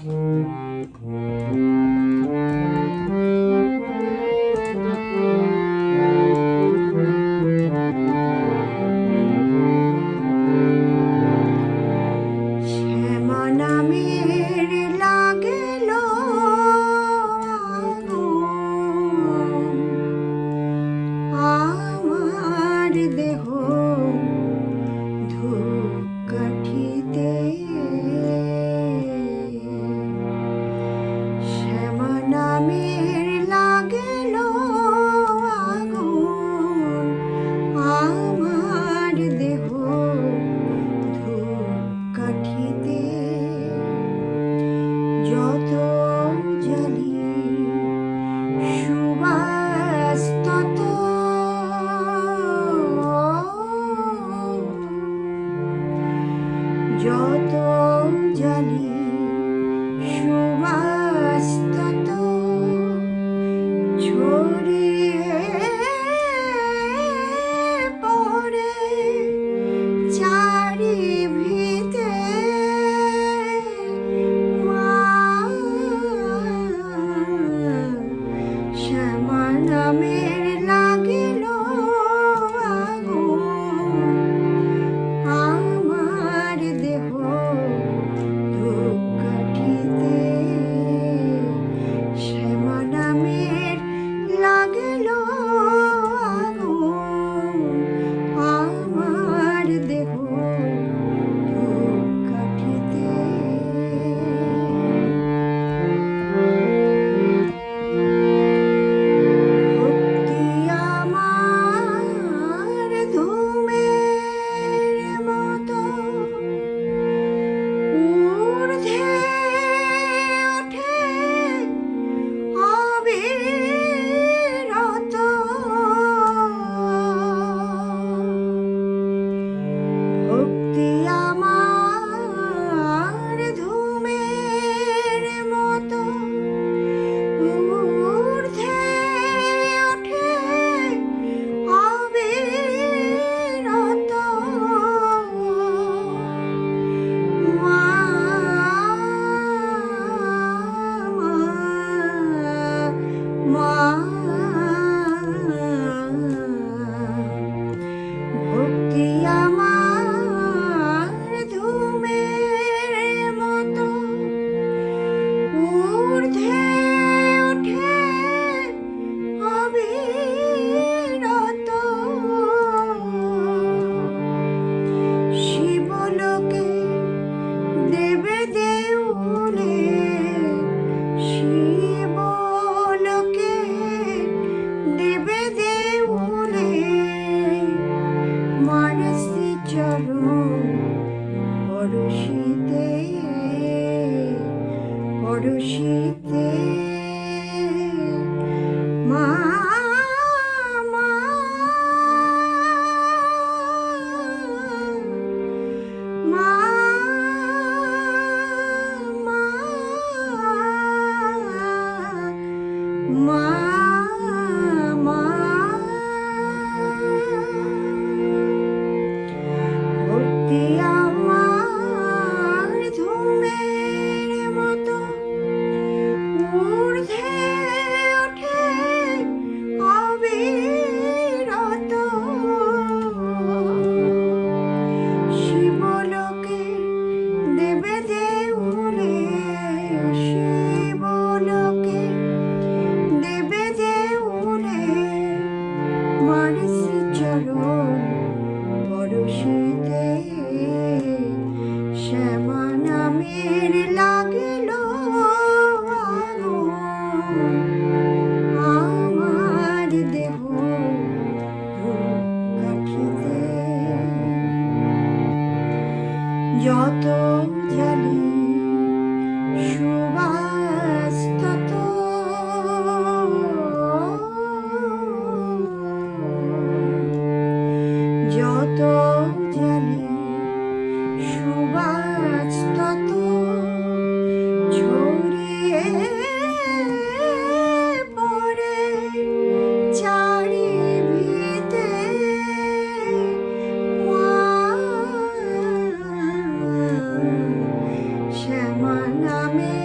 শ্যামা শ্যামা চরণ পরশিতে পরশিতে খুশিতে শ্যামা নামের লা i'm Amén.